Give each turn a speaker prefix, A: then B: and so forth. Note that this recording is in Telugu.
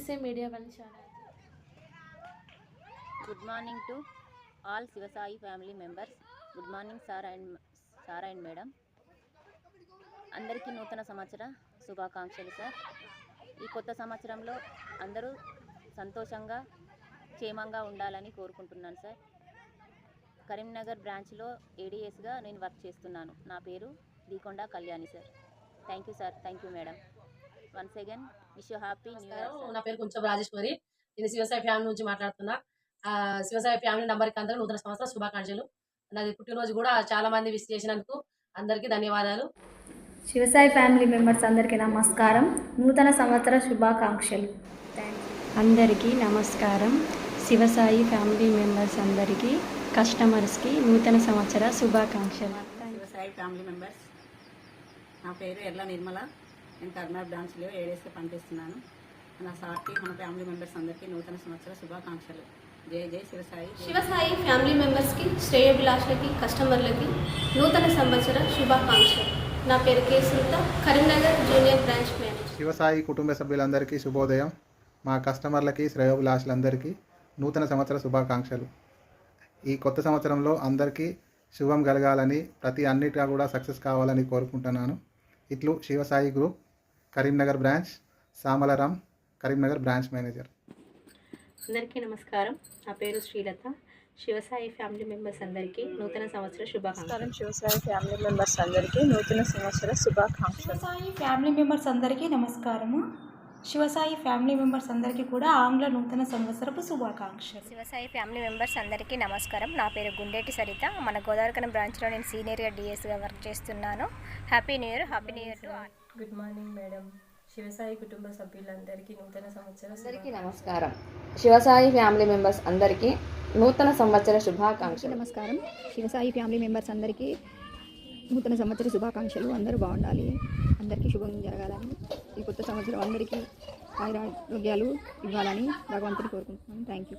A: SSA media one channel.
B: Good morning to all Sivasai family members. Good morning sir and sir and madam. అందరికీ నూతన సంవత్సర శుభాకాంక్షలు సార్. ఈ కొత్త సంవత్సరంలో అందరూ సంతోషంగా క్షేమంగా ఉండాలని కోరుకుంటున్నాను సార్. కరీంనగర్ బ్రాంచ్లో ఏడీఎస్గా నేను వర్క్ చేస్తున్నాను. నా పేరు Deekonda Kalyani sir. Thank you sir. Thank you madam. Once again wish you happy new year.
C: నా పేరు కొంచెం రాజేశ్వరి. నేను శివసాయి ఫ్యామిలీ నుంచి మాట్లాడుతున్నా. శివసాయి ఫ్యామిలీ నంబర్కి అందరూ నూతన సంవత్సర శుభాకాంక్షలు. నాది పుట్టినరోజు కూడా చాలా మంది విష్ చేసినందుకు అందరికీ ధన్యవాదాలు.
D: శివసాయి ఫ్యామిలీ మెంబర్స్ అందరికీ నమస్కారం. నూతన సంవత్సర శుభాకాంక్షలు.
E: అందరికీ నమస్కారం. శివసాయి ఫ్యామిలీ మెంబర్స్ అందరికీ కస్టమర్స్కి నూతన సంవత్సర శుభాకాంక్షలు.
F: సాయి ఫ్యామిలీ మెంబర్స్ నా పేరు ఎర్ల నిర్మల. నేను కర్నాటక బ్రాంచ్లో ఏడేస్తే పనిచేస్తున్నాను నా సార్కి మన ఫ్యామిలీ మెంబర్స్ అందరికీ నూతన సంవత్సర శుభాకాంక్షలు. జై జై శివసాయి
G: శివసాయి ఫ్యామిలీ మెంబర్స్కి శ్రేయోభిలాషులకి కస్టమర్లకి నూతన సంవత్సర శుభాకాంక్షలు. నా పేరు K Sunitha Karimnagar junior branch manager.
H: Sivasai కుటుంబ సభ్యులందరికీ శుభోదయం. మా కస్టమర్లకి శ్రేయోభిలాషులందరికీ నూతన సంవత్సర శుభాకాంక్షలు. ఈ కొత్త సంవత్సరంలో అందరికీ శుభం కలగాలని ప్రతి అన్నిటిగా కూడా సక్సెస్ కావాలని కోరుకుంటున్నాను. ఇట్లు Sivasai group Karimnagar branch Samalaram Karimnagar branch manager.
I: అందరికీ నమస్కారం. నా పేరు శ్రీలత. శివసాయి ఫ్యామిలీ మెంబర్స్ అందరికీ నూతన సంవత్సర శుభాకాంక్షలు.
E: శివసాయి ఫ్యామిలీ మెంబర్స్ అందరికీ నూతన సంవత్సర శుభాకాంక్షలు.
J: శివసాయి ఫ్యామిలీ మెంబర్స్ అందరికీ నమస్కారము. శివసాయి ఫ్యామిలీ మెంబర్స్ అందరికీ కూడా ఆంగ్ల నూతన సంవత్సరపు శుభాకాంక్షలు.
K: శివసాయి ఫ్యామిలీ మెంబర్స్ అందరికీ నమస్కారం. నా పేరు గుండేటి సరిత. మన గోదావరికనం బ్రాంచ్లో నేను సీనియర్గా డిఎస్గా వర్క్ చేస్తున్నాను. Happy new year. Happy new year to all.
E: Good morning madam. Sivasai కుటుంబ సభ్యులందరికీ నూతన సంవత్సర
L: అందరికీ నమస్కారం. శివసాయి ఫ్యామిలీ మెంబర్స్ అందరికీ నూతన సంవత్సర శుభాకాంక్షలు.
M: నమస్కారం. శివసాయి ఫ్యామిలీ మెంబర్స్ అందరికీ నూతన సంవత్సర శుభాకాంక్షలు. అందరూ బాగుండాలి. అందరికీ శుభం జరగాలని ఈ కొత్త సంవత్సరం అందరికీ ఆరోగ్యాలు ఇవ్వాలని భగవంతుని కోరుకుంటున్నాను థ్యాంక్ యూ